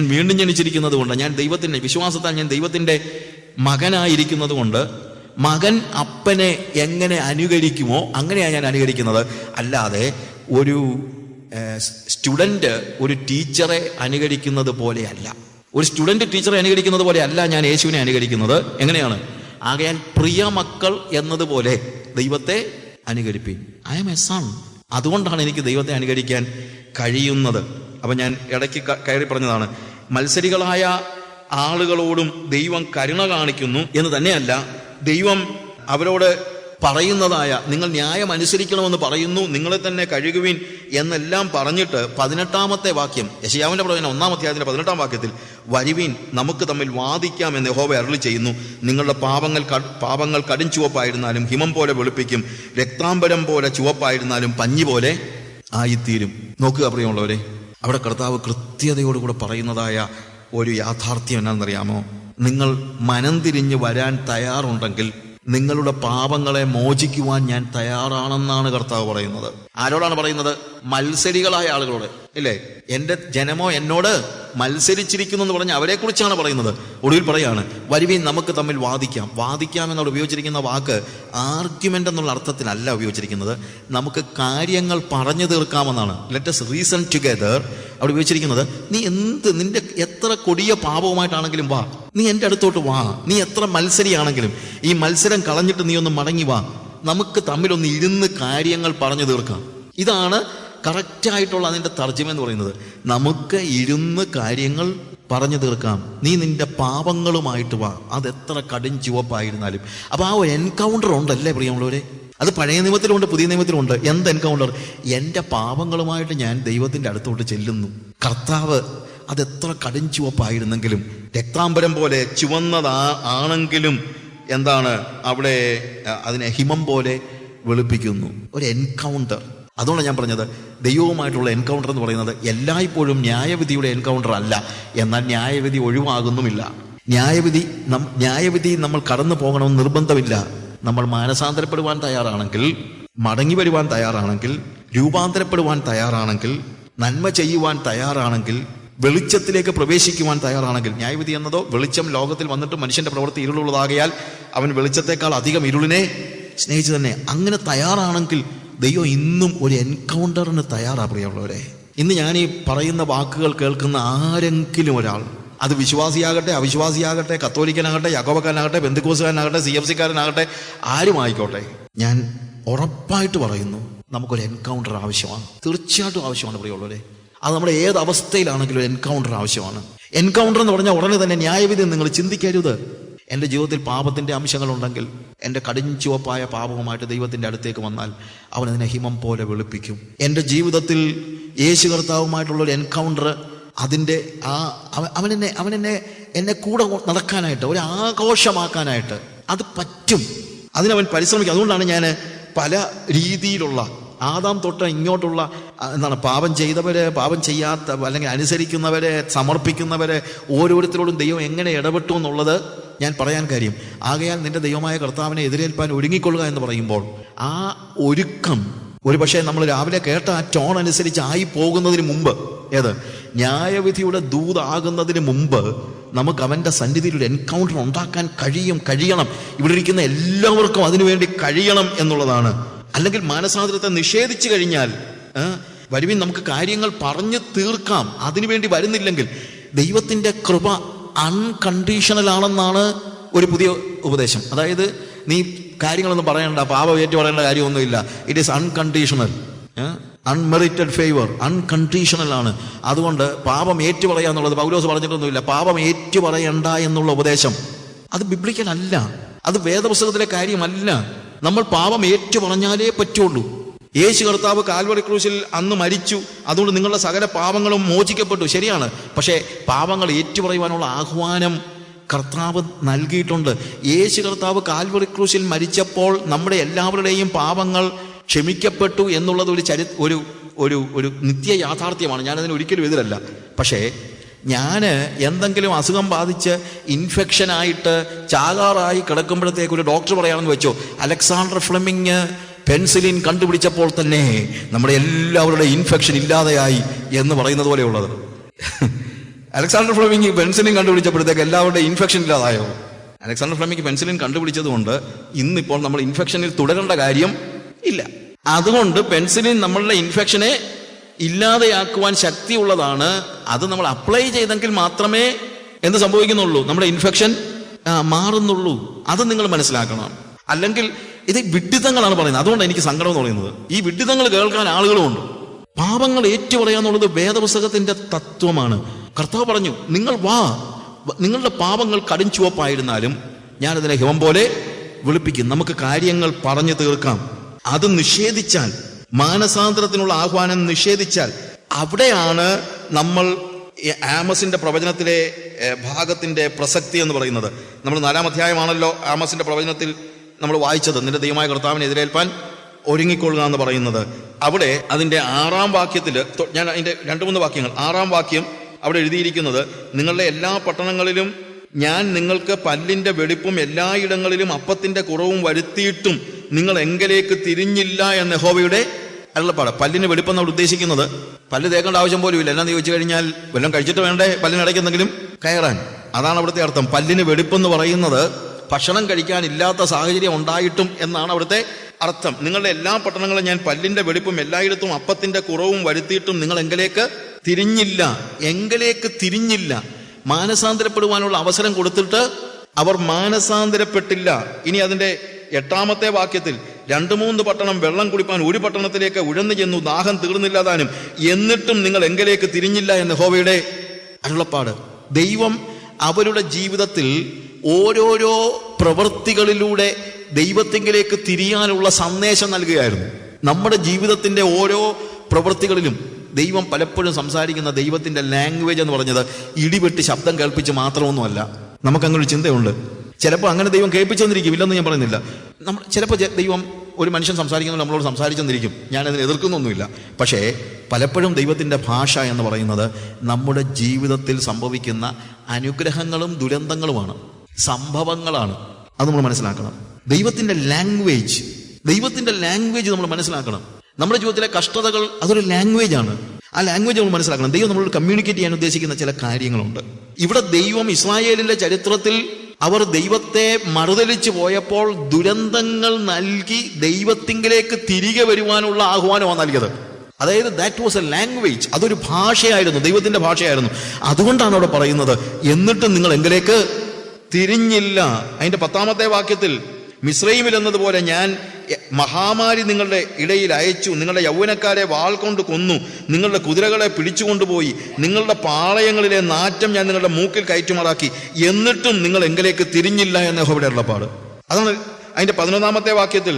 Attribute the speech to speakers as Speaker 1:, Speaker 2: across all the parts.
Speaker 1: ഞാൻ വീണ്ടും ജനിച്ചിരിക്കുന്നത് കൊണ്ട് ഞാൻ ദൈവത്തിന്റെ വിശ്വാസത്താൽ ഞാൻ ദൈവത്തിന്റെ മകനായിരിക്കുന്നത് കൊണ്ട് മകൻ അപ്പനെ എങ്ങനെ അനുകരിക്കുമോ അങ്ങനെയാണ് ഞാൻ അനുകരിക്കുന്നത്. അല്ലാതെ ഒരു സ്റ്റുഡന്റ് ഒരു ടീച്ചറെ അനുകരിക്കുന്നത് പോലെയല്ല. ഒരു സ്റ്റുഡന്റ് ടീച്ചറെ അനുകരിക്കുന്നത് പോലെ അല്ല ഞാൻ യേശുവിനെ അനുകരിക്കുന്നത്. എങ്ങനെയാണ്? ആകയാൽ പ്രിയ മക്കൾ എന്നതുപോലെ ദൈവത്തെ അനുകരിപ്പി. ഐ എം എ സൺ അതുകൊണ്ടാണ് എനിക്ക് ദൈവത്തെ അനുകരിക്കാൻ കഴിയുന്നത്. അപ്പം ഞാൻ ഇടയ്ക്ക് കയറി പറഞ്ഞതാണ് മത്സരികളായ ആളുകളോടും ദൈവം കരുണ കാണിക്കുന്നു എന്ന് തന്നെയല്ല ദൈവം അവരോട് പറയുന്നതായ നിങ്ങൾ ന്യായം അനുസരിക്കണമെന്ന് പറയുന്നു നിങ്ങളെ തന്നെ കഴുകുവിൻ എന്നെല്ലാം പറഞ്ഞിട്ട് പതിനെട്ടാമത്തെ വാക്യം യശയാവിന്റെ പ്രവചനം ഒന്നാം അധ്യായത്തിന്റെ പതിനെട്ടാം വാക്യത്തിൽ വരുവിൻ നമുക്ക് തമ്മിൽ വാദിക്കാം എന്ന് യഹോവ അരുളി ചെയ്യുന്നു. നിങ്ങളുടെ പാപങ്ങൾ പാപങ്ങൾ കടും ചുവപ്പായിരുന്നാലും ഹിമം പോലെ വെളുപ്പിക്കും രക്താംബരം പോലെ ചുവപ്പായിരുന്നാലും പഞ്ഞി പോലെ ആയിത്തീരും. നോക്കുക പ്രിയമുള്ളവരെ അവിടെ കർത്താവ് കൃത്യതയോടുകൂടെ പറയുന്നതായ ഒരു യാഥാർത്ഥ്യം എന്നാണെന്നറിയാമോ? നിങ്ങൾ മനം തിരിഞ്ഞ് വരാൻ തയ്യാറുണ്ടെങ്കിൽ നിങ്ങളുടെ പാപങ്ങളെ മോചിക്കുവാൻ ഞാൻ തയ്യാറാണെന്നാണ് കർത്താവ് പറയുന്നത്. ആരോടാണ് പറയുന്നത്? മത്സരികളായ ആളുകളോട്. ഇല്ലേ? എന്റെ ജനമോ എന്നോട് മത്സരിച്ചിരിക്കുന്നു എന്ന് പറഞ്ഞ് അവരെ കുറിച്ചാണ് പറയുന്നത്. ഒടുവിൽ പറയാണ് വരുവീൻ നമുക്ക് തമ്മിൽ വാദിക്കാം. വാദിക്കാം എന്നോട് ഉപയോഗിച്ചിരിക്കുന്ന വാക്ക് ആർഗ്യുമെന്റ് എന്നുള്ള അർത്ഥത്തിലല്ല ഉപയോഗിച്ചിരിക്കുന്നത്. നമുക്ക് കാര്യങ്ങൾ പറഞ്ഞു തീർക്കാമെന്നാണ്. ലെറ്റസ് റീസൺ ടുഗെദർ അവിടെ ഉപയോഗിച്ചിരിക്കുന്നത് നീ എന്ത് നിന്റെ എത്ര കൊടിയ പാപവുമായിട്ടാണെങ്കിലും വാ. നീ എന്റെ അടുത്തോട്ട് വാ. നീ എത്ര മത്സരിയാണെങ്കിലും. ഈ മത്സരം കളഞ്ഞിട്ട് നീ ഒന്ന് മടങ്ങി വാ. നമുക്ക് തമ്മിലൊന്ന് ഇരുന്ന് കാര്യങ്ങൾ പറഞ്ഞു തീർക്കാം. ഇതാണ് കറക്റ്റായിട്ടുള്ള അതിന്റെ തർജമ എന്ന് പറയുന്നത് നമുക്ക് ഇരുന്ന് കാര്യങ്ങൾ പറഞ്ഞു തീർക്കാം. നീ നിന്റെ പാപങ്ങളുമായിട്ട് വാ. അതെത്ര കടും ചുവപ്പായിരുന്നാലും. അപ്പോൾ ആ ഒരു എൻകൗണ്ടർ ഉണ്ടല്ലേ പ്രിയമുള്ളവരെ? അത് പഴയ നിയമത്തിലുണ്ട് പുതിയ നിയമത്തിലുണ്ട്. എന്ത് എൻകൗണ്ടർ എന്റെ പാപങ്ങളുമായിട്ട് ഞാൻ ദൈവത്തിന്റെ അടുത്തോട്ട് ചെല്ലുന്നു. കർത്താവ് അതെത്ര കടും ചുവപ്പായിരുന്നെങ്കിലും രക്താംബരം പോലെ ചുവന്നതാ ആണെങ്കിലും എന്താണ് അവിടെ അതിനെ ഹിമം പോലെ വെളുപ്പിക്കുന്നു. ഒരു എൻകൗണ്ടർ അതുകൊണ്ടാണ് ഞാൻ പറഞ്ഞത് ദൈവവുമായിട്ടുള്ള എൻകൗണ്ടർ എന്ന് പറയുന്നത് എല്ലായ്പ്പോഴും ന്യായവിധിയുടെ എൻകൗണ്ടർ അല്ല. എന്നാൽ ന്യായവിധി ഒഴിവാകുന്നുമില്ല. ന്യായവിധി ന്യായവിധി നമ്മൾ കടന്നു പോകണമെന്ന് നിർബന്ധമില്ല. നമ്മൾ മാനസാന്തരപ്പെടുവാൻ തയ്യാറാണെങ്കിൽ മടങ്ങി വരുവാൻ തയ്യാറാണെങ്കിൽ രൂപാന്തരപ്പെടുവാൻ തയ്യാറാണെങ്കിൽ നന്മ ചെയ്യുവാൻ തയ്യാറാണെങ്കിൽ വെളിച്ചത്തിലേക്ക് പ്രവേശിക്കുവാൻ തയ്യാറാണെങ്കിൽ ന്യായവിധി എന്നതോ വെളിച്ചം ലോകത്തിൽ വന്നിട്ട് മനുഷ്യന്റെ പ്രവൃത്തി ഇരുളുള്ളതാകയാൽ അവൻ വെളിച്ചത്തെക്കാൾ അധികം ഇരുളിനെ സ്നേഹിച്ചു തന്നെ അങ്ങനെ തയ്യാറാണെങ്കിൽ ദൈവം ഇന്നും ഒരു എൻകൗണ്ടറിന് തയ്യാറാ പ്രിയമുള്ളവരെ. ഇന്ന് ഞാൻ ഈ പറയുന്ന വാക്കുകൾ കേൾക്കുന്ന ആരെങ്കിലും ഒരാൾ അത് വിശ്വാസിയാകട്ടെ അവിശ്വാസിയാകട്ടെ കത്തോലിക്കനാകട്ടെ യാക്കോബക്കാരനാകട്ടെ ബന്ധുക്കോസുകാരനാകട്ടെ സി എഫ് സിക്കാരനാകട്ടെ ആരും ആയിക്കോട്ടെ. ഞാൻ ഉറപ്പായിട്ട് പറയുന്നു നമുക്കൊരു എൻകൗണ്ടർ ആവശ്യമാണ്. തീർച്ചയായിട്ടും ആവശ്യമാണ് പ്രിയമുള്ളവരെ. അത് നമ്മുടെ ഏത് അവസ്ഥയിലാണെങ്കിലും ഒരു എൻകൗണ്ടർ ആവശ്യമാണ്. എൻകൗണ്ടർ എന്ന് പറഞ്ഞാൽ ഉടനെ തന്നെ ന്യായവിധി നിങ്ങൾ ചിന്തിക്കരുത്. എന്റെ ജീവിതത്തിൽ പാപത്തിന്റെ അംശങ്ങളുണ്ടെങ്കിൽ എന്റെ കടിഞ്ചുവപ്പായ പാപവുമായിട്ട് ദൈവത്തിന്റെ അടുത്തേക്ക് വന്നാൽ അവൻ അതിനെ ഹിമം പോലെ വെളുപ്പിക്കും. എന്റെ ജീവിതത്തിൽ യേശു കർത്താവുമായിട്ടുള്ള ഒരു എൻകൗണ്ടർ അതിന്റെ ആ അവനെന്നെ അവനെന്നെ എന്നെ കൂടെ നടക്കാനായിട്ട് ഒരു ആഘോഷമാക്കാനായിട്ട് അത് പറ്റും. അതിനവൻ പരിശ്രമിക്കും. അതുകൊണ്ടാണ് ഞാൻ പല രീതിയിലുള്ള ആദാം തൊട്ട് ഇങ്ങോട്ടുള്ള എന്താണ് പാപം ചെയ്തവരെ പാപം ചെയ്യാത്ത അല്ലെങ്കിൽ അനുസരിക്കുന്നവരെ സമർപ്പിക്കുന്നവരെ ഓരോരുത്തരോടും ദൈവം എങ്ങനെ ഇടപെട്ടു എന്നുള്ളത് ഞാൻ പറയാൻ കാര്യം ആകയാൽ നിന്റെ ദൈവമായ കർത്താവിനെ എതിരേൽപ്പാൻ ഒരുങ്ങിക്കൊള്ളുക എന്ന് പറയുമ്പോൾ ആ ഒരുക്കം ഒരു പക്ഷേ നമ്മൾ രാവിലെ കേട്ട ആ ടോൺ അനുസരിച്ച് ആയി പോകുന്നതിന് മുമ്പ് ഏത്? ന്യായവിധിയുടെ ദൂതാകുന്നതിന് മുമ്പ് നമുക്ക് അവന്റെ സന്നിധിയിൽ ഒരു എൻകൗണ്ടർ ഉണ്ടാക്കാൻ കഴിയും കഴിയണം. ഇവിടെ ഇരിക്കുന്ന എല്ലാവർക്കും അതിനുവേണ്ടി കഴിയണം എന്നുള്ളതാണ്. അല്ലെങ്കിൽ മാനസാന്തരത്തെ നിഷേധിച്ചു കഴിഞ്ഞാൽ വരുവിൻ നമുക്ക് കാര്യങ്ങൾ പറഞ്ഞു തീർക്കാം. അതിനുവേണ്ടി വരുന്നില്ലെങ്കിൽ ദൈവത്തിന്റെ കൃപ അൺകണ്ടീഷണൽ ആണെന്നാണ് ഒരു പുതിയ ഉപദേശം. അതായത് നീ കാര്യങ്ങളൊന്നും പറയണ്ട പാപം ഏറ്റു പറയേണ്ട കാര്യമൊന്നുമില്ല. It is unconditional unmerited favour unconditional ആണ്. അതുകൊണ്ട് പാപം ഏറ്റു പറയുക എന്നുള്ളത് പൗലോസ് പറഞ്ഞിട്ടൊന്നുമില്ല. പാപം ഏറ്റു പറയണ്ട എന്നുള്ള ഉപദേശം. അത് ബിബ്ലിക്കൽ അല്ല. അത് വേദപുസ്തകത്തിലെ കാര്യമല്ല. നമ്മൾ പാപം ഏറ്റു പറഞ്ഞാലേ പറ്റുള്ളൂ. യേശു കർത്താവ് കാൽവറി ക്രൂശിൽ അന്ന് മരിച്ചു. അതുകൊണ്ട് നിങ്ങളുടെ സകല പാപങ്ങളും മോചിക്കപ്പെട്ടു. ശരിയാണ്. പക്ഷേ പാപങ്ങൾ ഏറ്റുപറയുവാനുള്ള ആഹ്വാനം കർത്താവ് നൽകിയിട്ടുണ്ട്. യേശു കർത്താവ് കാൽവറി ക്രൂശിൽ മരിച്ചപ്പോൾ നമ്മുടെ എല്ലാവരുടെയും പാപങ്ങൾ ക്ഷമിക്കപ്പെട്ടു എന്നുള്ളത് ഒരു ചരി ഒരു ഒരു ഒരു നിത്യ യാഥാർത്ഥ്യമാണ്. ഞാനതിന് ഒരിക്കലും എതിരല്ല. പക്ഷേ ഞാൻ എന്തെങ്കിലും അസുഖം ബാധിച്ച് ഇൻഫെക്ഷനായിട്ട് ചാകാറായി കിടക്കുമ്പോഴത്തേക്ക് ഒരു ഡോക്ടർ പറയാമെന്ന് വെച്ചോ. അലക്സാണ്ടർ ഫ്ലെമിങ് പെൻസിലിൻ കണ്ടുപിടിച്ചപ്പോൾ തന്നെ നമ്മുടെ എല്ലാവരുടെ ഇൻഫെക്ഷൻ ഇല്ലാതെയായി എന്ന് പറയുന്നത് പോലെയുള്ളത്. അലക്സാണ്ടർ ഫ്ലമിങ് പെൻസിലിൻ കണ്ടുപിടിച്ചപ്പോഴത്തേക്ക് എല്ലാവരുടെ ഇൻഫെക്ഷൻ ഇല്ലാതായോ? അലക്സാണ്ടർ ഫ്ലെമിംഗ് പെൻസിലിൻ കണ്ടുപിടിച്ചതുകൊണ്ട് ഇന്നിപ്പോൾ നമ്മൾ ഇൻഫെക്ഷനിൽ തുടരേണ്ട കാര്യം ഇല്ല. അതുകൊണ്ട് പെൻസിലിൻ നമ്മളുടെ ഇൻഫെക്ഷനെ ഇല്ലാതെയാക്കുവാൻ ശക്തിയുള്ളതാണ്. അത് നമ്മൾ അപ്ലൈ ചെയ്തെങ്കിൽ മാത്രമേ എന്ത് സംഭവിക്കുന്നുള്ളൂ? നമ്മുടെ ഇൻഫെക്ഷൻ മാറുന്നുള്ളൂ. അത് നിങ്ങൾ മനസ്സിലാക്കണം. അല്ലെങ്കിൽ ഇത് വിഡിതങ്ങളാണ് പറയുന്നത്. അതുകൊണ്ട് എനിക്ക് സങ്കടം എന്ന് പറയുന്നത്. ഈ വിഡിതങ്ങൾ കേൾക്കാൻ ആളുകളുമുണ്ട്. പാപങ്ങൾ ഏറ്റുപറയാന്നുള്ളത് വേദപുസ്തകത്തിന്റെ തത്വമാണ്. കർത്താവ് പറഞ്ഞു നിങ്ങൾ വാ. നിങ്ങളുടെ പാപങ്ങൾ കടും ചുവപ്പായിരുന്നാലും അതിനെ ഹിമം പോലെ വിളിപ്പിക്കും. നമുക്ക് കാര്യങ്ങൾ പറഞ്ഞു തീർക്കാം. അത് നിഷേധിച്ചാൽ മാനസാന്തരത്തിനുള്ള ആഹ്വാനം നിഷേധിച്ചാൽ അവിടെയാണ് നമ്മൾ ആമസിന്റെ പ്രവചനത്തിലെ ഭാഗത്തിന്റെ പ്രസക്തി എന്ന് പറയുന്നത്. നമ്മൾ നാലാം അധ്യായമാണല്ലോ ആമസിന്റെ പ്രവചനത്തിൽ നമ്മൾ വായിച്ചത്. നിന്റെ ദൈവമായ കർത്താവിനെ എതിരേൽപ്പാൻ ഒരുങ്ങിക്കൊള്ളുക എന്ന് പറയുന്നത്. അവിടെ അതിന്റെ ആറാം വാക്യത്തിൽ ഞാൻ അതിന്റെ രണ്ട് മൂന്ന് വാക്യങ്ങൾ. ആറാം വാക്യം അവിടെ എഴുതിയിരിക്കുന്നത് നിങ്ങളുടെ എല്ലാ പട്ടണങ്ങളിലും ഞാൻ നിങ്ങൾക്ക് പല്ലിന്റെ വെടിപ്പും എല്ലായിടങ്ങളിലും അപ്പത്തിന്റെ കുറവും വരുത്തിയിട്ടും നിങ്ങൾ എങ്കിലേക്ക് തിരിഞ്ഞില്ല എന്ന യഹോവയുടെ അരുളപ്പാട്. പല്ലിന് വെടിപ്പം നമ്മൾ ഉദ്ദേശിക്കുന്നത് പല്ല് തേക്കേണ്ട ആവശ്യം പോലും ഇല്ല. എന്നാന്ന് ചോദിച്ചു കഴിഞ്ഞാൽ വല്ലതും കഴിച്ചിട്ട് വേണ്ടേ പല്ലിനിടയ്ക്ക് എന്തെങ്കിലും കയറാൻ? അതാണ് അവിടുത്തെ അർത്ഥം. പല്ലിന് വെടിപ്പെന്ന് പറയുന്നത് ഭക്ഷണം കഴിക്കാനില്ലാത്ത സാഹചര്യം ഉണ്ടായിട്ടും എന്നാണ് അവിടുത്തെ അർത്ഥം. നിങ്ങളുടെ എല്ലാ പട്ടണങ്ങളും ഞാൻ പല്ലിന്റെ വെടിപ്പും എല്ലായിടത്തും അപ്പത്തിന്റെ കുറവും വരുത്തിയിട്ടും നിങ്ങൾ എങ്കിലേക്ക് തിരിഞ്ഞില്ല. എങ്കിലേക്ക് തിരിഞ്ഞില്ല. മാനസാന്തരപ്പെടുവാനുള്ള അവസരം കൊടുത്തിട്ട് അവർ മാനസാന്തരപ്പെട്ടില്ല. ഇനി അതിന്റെ എട്ടാമത്തെ വാക്യത്തിൽ രണ്ട് മൂന്ന് പട്ടണം വെള്ളം കുടിപ്പാൻ ഒരു പട്ടണത്തിലേക്ക് ഉഴന്നു ചെന്നു ദാഹം തീർന്നില്ലാതാനും എന്നിട്ടും നിങ്ങൾ എങ്കിലേക്ക് തിരിഞ്ഞില്ല എന്ന ഹോവയുടെ അരുളപ്പാട്. ദൈവം അവരുടെ ജീവിതത്തിൽ ഓരോരോ പ്രവൃത്തികളിലൂടെ ദൈവത്തിങ്കിലേക്ക് തിരിയാനുള്ള സന്ദേശം നൽകുകയായിരുന്നു. നമ്മുടെ ജീവിതത്തിന്റെ ഓരോ പ്രവൃത്തികളിലും ദൈവം പലപ്പോഴും സംസാരിക്കുന്ന ദൈവത്തിന്റെ ലാംഗ്വേജ് എന്ന് പറഞ്ഞത് ഇടിവെട്ടി ശബ്ദം കേൾപ്പിച്ച് മാത്രമൊന്നുമല്ല. നമുക്കങ്ങനൊരു ചിന്തയുണ്ട്. ചിലപ്പോൾ അങ്ങനെ ദൈവം കേൾപ്പിച്ചെന്നിരിക്കും. ഇല്ലെന്ന് ഞാൻ പറയുന്നില്ല. നമ്മൾ ചിലപ്പോൾ ദൈവം ഒരു മനുഷ്യൻ സംസാരിക്കുന്നത് നമ്മളോട് സംസാരിച്ചെന്നിരിക്കും. ഞാനതിനെ എതിർക്കുന്നൊന്നുമില്ല. പക്ഷേ പലപ്പോഴും ദൈവത്തിന്റെ ഭാഷ എന്ന് പറയുന്നത് നമ്മുടെ ജീവിതത്തിൽ സംഭവിക്കുന്ന അനുഗ്രഹങ്ങളും ദുരന്തങ്ങളുമാണ്. സംഭവങ്ങളാണ്. അത് നമ്മൾ മനസ്സിലാക്കണം. ദൈവത്തിന്റെ ലാംഗ്വേജ് ദൈവത്തിന്റെ ലാംഗ്വേജ് നമ്മൾ മനസ്സിലാക്കണം. നമ്മുടെ ജീവിതത്തിലെ കഷ്ടതകൾ അതൊരു ലാംഗ്വേജ് ആണ്. ആ ലാംഗ്വേജ് നമ്മൾ മനസ്സിലാക്കണം. ദൈവം നമ്മളോട് കമ്മ്യൂണിക്കേറ്റ് ചെയ്യാൻ ഉദ്ദേശിക്കുന്ന ചില കാര്യങ്ങളുണ്ട്. ഇവിടെ ദൈവം ഇസ്രായേലിന്റെ ചരിത്രത്തിൽ അവർ ദൈവത്തെ മറുതലിച്ചു പോയപ്പോൾ ദുരന്തങ്ങൾ നൽകി ദൈവത്തിങ്കിലേക്ക് തിരികെ വരുവാനുള്ള ആഹ്വാനമാണ് നൽകിയത്. അതായത് ദാറ്റ് വാസ് എ ലാംഗ്വേജ് അതൊരു ഭാഷയായിരുന്നു. ദൈവത്തിന്റെ ഭാഷയായിരുന്നു. അതുകൊണ്ടാണ് അവിടെ പറയുന്നത് എന്നിട്ട് നിങ്ങൾ എങ്കിലേക്ക് തിരിഞ്ഞില്ല. അതിന്റെ പത്താമത്തെ വാക്യത്തിൽ മിശ്രൈമിൽ എന്നതുപോലെ ഞാൻ മഹാമാരി നിങ്ങളുടെ ഇടയിൽ അയച്ചു നിങ്ങളുടെ യൗവനക്കാരെ വാൾ കൊണ്ട് കൊന്നു നിങ്ങളുടെ കുതിരകളെ പിടിച്ചുകൊണ്ടുപോയി നിങ്ങളുടെ പാളയങ്ങളിലെ നാറ്റം ഞാൻ നിങ്ങളുടെ മൂക്കിൽ കയറ്റുമാറാക്കി എന്നിട്ടും നിങ്ങൾ എങ്കിലേക്ക് തിരിഞ്ഞില്ല എന്ന ഹോബിയുടെ ഉള്ളപ്പാട് അതാണ് അതിന്റെ പതിനൊന്നാമത്തെ വാക്യത്തിൽ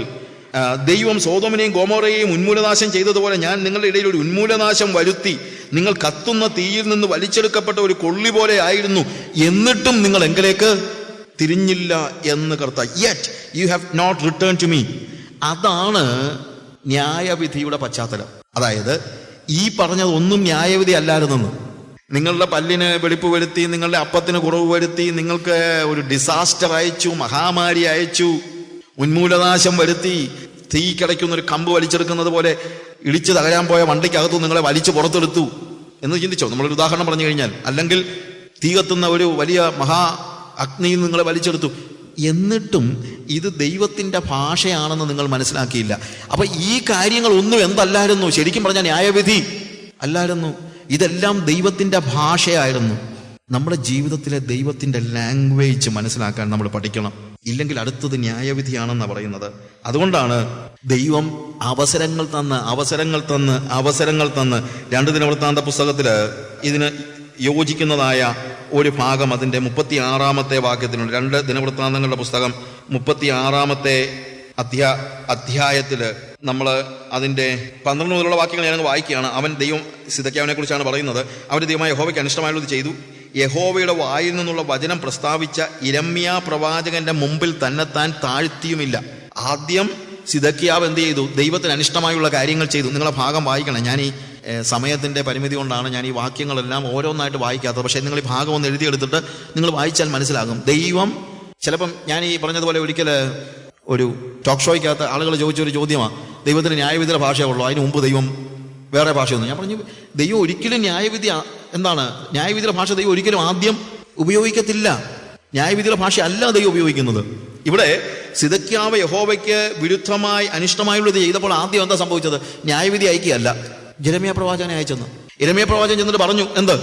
Speaker 1: ദൈവം സോതോമിനെയും ഗോമോറയെയും ഉന്മൂലനാശം ചെയ്തതുപോലെ ഞാൻ നിങ്ങളുടെ ഇടയിൽ ഒരു ഉന്മൂലനാശം വരുത്തി. നിങ്ങൾ കത്തുന്ന തീയിൽ നിന്ന് വലിച്ചെടുക്കപ്പെട്ട ഒരു കൊള്ളി പോലെ ആയിരുന്നു. എന്നിട്ടും നിങ്ങൾ എങ്കിലേക്ക് തിരിഞ്ഞില്ല എന്ന് കർത്ത yet you have not return to me അതാണ് ന്യായവിധിയുടെ പശ്ചാത്തലം. അതായത് ഈ പറഞ്ഞത് ഒന്നും ന്യായവിധി അല്ലായിരുന്നെന്ന്. നിങ്ങളുടെ പല്ലിന് വെളിപ്പ് വരുത്തി നിങ്ങളുടെ അപ്പത്തിന് കുറവ് വരുത്തി നിങ്ങൾക്ക് ഒരു ഡിസാസ്റ്റർ അയച്ചു മഹാമാരി അയച്ചു ഉന്മൂലനാശം വരുത്തി തീ കിടയ്ക്കുന്ന ഒരു കമ്പ് വലിച്ചെടുക്കുന്നത് പോലെ ഇടിച്ച് തകരാൻ പോയ വണ്ടിക്കകത്തു നിങ്ങളെ വലിച്ചു പുറത്തെടുത്തു എന്ന് ചിന്തിച്ചോ? നമ്മളൊരു ഉദാഹരണം പറഞ്ഞു കഴിഞ്ഞാൽ അല്ലെങ്കിൽ തീ കത്തുന്ന ഒരു വലിയ മഹാ അഗ്നിയിൽ നിങ്ങളെ വലിച്ചെടുത്തു. എന്നിട്ടും ഇത് ദൈവത്തിന്റെ ഭാഷയാണെന്ന് നിങ്ങൾ മനസ്സിലാക്കിയില്ല. അപ്പൊ ഈ കാര്യങ്ങൾ ഒന്നും എന്തല്ലായിരുന്നു? ശരിക്കും പറഞ്ഞ ന്യായവിധി അല്ലായിരുന്നു. ഇതെല്ലാം ദൈവത്തിന്റെ ഭാഷയായിരുന്നു. നമ്മുടെ ജീവിതത്തിലെ ദൈവത്തിന്റെ ലാംഗ്വേജ് മനസ്സിലാക്കാൻ നമ്മൾ പഠിക്കണം. ഇല്ലെങ്കിൽ അടുത്തത് ന്യായവിധിയാണെന്നാണ് പറയുന്നത്. അതുകൊണ്ടാണ് ദൈവം അവസരങ്ങൾ തന്ന് അവസരങ്ങൾ തന്ന് അവസരങ്ങൾ തന്ന് രണ്ട് ദിനവൃത്താന്ത പുസ്തകത്തിൽ ഇതിന് യോജിക്കുന്നതായ ഒരു ഭാഗം അതിന്റെ മുപ്പത്തി ആറാമത്തെ വാക്യത്തിനുണ്ട് രണ്ട് ദിനവൃത്താന്തങ്ങളുടെ പുസ്തകം മുപ്പത്തി ആറാമത്തെ അധ്യാ അധ്യായത്തിൽ നമ്മൾ അതിന്റെ പന്ത്രണ്ട് മുതലുള്ള വാക്യങ്ങൾ ഞാനങ്ങ് വായിക്കുകയാണ്. അവൻ ദൈവം സിതയ്ക്കാവിനെ കുറിച്ചാണ് പറയുന്നത്. അവന്റെ ദൈവമായ യഹോവയ്ക്ക് അനിഷ്ടമായുള്ളത് ചെയ്തു. യഹോവയുടെ വായിൽ നിന്നുള്ള വചനം പ്രസ്താവിച്ച ഇരമ്യ പ്രവാചകന്റെ മുമ്പിൽ തന്നെ തന്നെത്താൻ താഴ്ത്തിയുമില്ല. ആദ്യം സിദക്കിയാവ് എന്ത് ചെയ്തു? ദൈവത്തിന് അനിഷ്ടമായുള്ള കാര്യങ്ങൾ ചെയ്തു. നിങ്ങളെ ഭാഗം വായിക്കണം. ഞാൻ ഈ സമയത്തിന്റെ പരിമിതി കൊണ്ടാണ് ഞാൻ ഈ വാക്യങ്ങളെല്ലാം ഓരോന്നായിട്ട് വായിക്കാത്തത്. പക്ഷേ നിങ്ങൾ ഈ ഭാഗം ഒന്ന് എഴുതിയെടുത്തിട്ട് നിങ്ങൾ വായിച്ചാൽ മനസ്സിലാകും. ദൈവം ചിലപ്പം ഞാൻ ഈ പറഞ്ഞതുപോലെ ഒരിക്കൽ ഒരു ടോക്ക് ഷോയ്ക്കകത്ത് ആളുകൾ ചോദിച്ചൊരു ചോദ്യമാണ് ദൈവത്തിന് ന്യായവിധിയുടെ ഭാഷയുള്ളൂ അതിന് മുമ്പ് ദൈവം വേറെ ഭാഷയൊന്നും. ഞാൻ പറഞ്ഞു ദൈവം ഒരിക്കലും ന്യായവിധി എന്താണ് ന്യായവിധിയുടെ ഭാഷ ദൈവം ഒരിക്കലും ആദ്യം ഉപയോഗിക്കത്തില്ല. ന്യായവിധിയുടെ ഭാഷ അല്ല ദൈവം ഉപയോഗിക്കുന്നത്. ഇവിടെ സിതക്യാവ യഹോവയ്ക്ക് വിരുദ്ധമായി അനിഷ്ടമായുള്ളത് ചെയ്തപ്പോൾ ആദ്യം എന്താ സംഭവിച്ചത്? ന്യായവിധി അയക്കുകയല്ല. ജരമിയ പ്രവാചകനെ അയച്ചെന്ന്. ഇരമിയ പ്രവാചകൻ ചെന്നിട്ട് പറഞ്ഞു എന്ത്?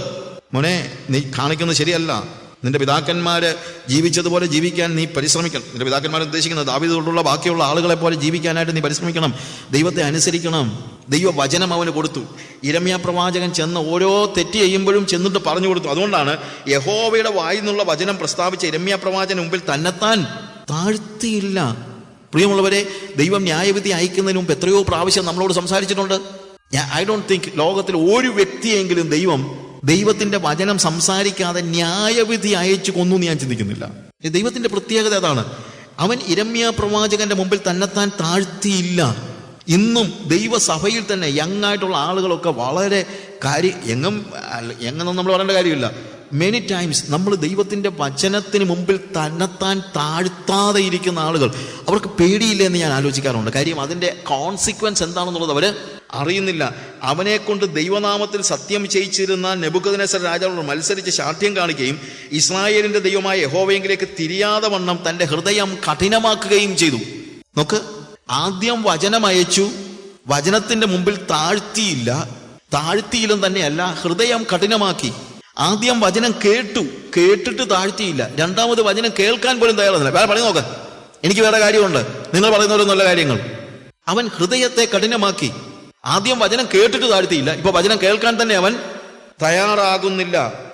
Speaker 1: മോനെ നീ കാണിക്കുന്നത് ശരിയല്ല. നിന്റെ പിതാക്കന്മാര് ജീവിച്ചതുപോലെ ജീവിക്കാൻ നീ പരിശ്രമിക്കണം. നിന്റെ പിതാക്കന്മാർ ഉദ്ദേശിക്കുന്നത് ദാവീദ് തൊട്ടുള്ള ബാക്കിയുള്ള ആളുകളെ പോലെ ജീവിക്കാനായിട്ട് നീ പരിശ്രമിക്കണം. ദൈവത്തെ അനുസരിക്കണം. ദൈവ വചനം അവന് കൊടുത്തു. ഇരമ്യ പ്രവാചകൻ ചെന്ന് ഓരോ തെറ്റ് ചെയ്യുമ്പോഴും ചെന്നിട്ട് പറഞ്ഞു കൊടുത്തു. അതുകൊണ്ടാണ് യഹോവയുടെ വായിൽ നിന്നുള്ള വചനം പ്രസ്താവിച്ച ഇരമ്യ പ്രവാചകൻ മുമ്പിൽ തന്നെത്താൻ താഴ്ത്തിയില്ല. പ്രിയമുള്ളവരെ ദൈവം ന്യായവിധി അയക്കുന്നതിന് മുമ്പ് എത്രയോ പ്രാവശ്യം നമ്മളോട് സംസാരിച്ചിട്ടുണ്ട്. ഐ ഡോണ്ട് തിങ്ക് ലോകത്തിൽ ഒരു വ്യക്തിയെങ്കിലും ദൈവം ദൈവത്തിന്റെ വചനം സംസാരിക്കാതെ ന്യായവിധി അയച്ചു കൊന്നു എന്ന് ഞാൻ ചിന്തിക്കുന്നില്ല. ദൈവത്തിന്റെ പ്രത്യേകത അതാണ് അവൻ ഇരമ്യ പ്രവാചകന്റെ മുമ്പിൽ തന്നെത്താൻ താഴ്ത്തിയില്ല. ഇന്നും ദൈവസഭയിൽ തന്നെ യങ് ആയിട്ടുള്ള ആളുകളൊക്കെ വളരെ കാര്യം എങ്ങും എങ്ങനൊന്നും നമ്മൾ പറയേണ്ട കാര്യമില്ല. മെനി ടൈംസ് നമ്മൾ ദൈവത്തിന്റെ വചനത്തിന് മുമ്പിൽ തന്നെത്താൻ താഴ്ത്താതെ ഇരിക്കുന്ന ആളുകൾ. അവർക്ക് പേടിയില്ല എന്ന് ഞാൻ ആലോചിക്കാറുണ്ട്. കാര്യം അതിന്റെ കോൺസിക്വൻസ് എന്താണെന്നുള്ളത് അവർ അറിയുന്നില്ല. അവനെ കൊണ്ട് ദൈവനാമത്തിൽ സത്യം ചെയ്യിച്ചിരുന്ന നെബുക്കദിനസർ രാജാവിനോട് മത്സരിച്ച് ശാഠ്യം കാണിക്കുകയും ഇസ്രായേലിന്റെ ദൈവമായ യഹോവയെങ്കിലേക്ക് തിരിയാതെ വണ്ണം തന്റെ ഹൃദയം കഠിനമാക്കുകയും ചെയ്തു. നോക്ക് ആദ്യം വചനം അയച്ചു വചനത്തിന്റെ മുമ്പിൽ താഴ്ത്തിയില്ല. താഴ്ത്തിയിലും തന്നെയല്ല ഹൃദയം കഠിനമാക്കി. ആദ്യം വചനം കേട്ടു കേട്ടിട്ട് താഴ്ത്തിയില്ല. രണ്ടാമത് വചനം കേൾക്കാൻ പോലും തയ്യാറല്ല. വേറെ പണി നോക്ക്. എനിക്ക് വേറെ കാര്യമുണ്ട്. നിങ്ങൾ പറയുന്ന നല്ല കാര്യങ്ങൾ. അവൻ ഹൃദയത്തെ കഠിനമാക്കി. ആദ്യം വചനം കേട്ടിട്ട് താഴ്ത്തിയില്ല. ഇപ്പൊ വചനം കേൾക്കാൻ തന്നെ അവൻ തയ്യാറാകുന്നില്ല.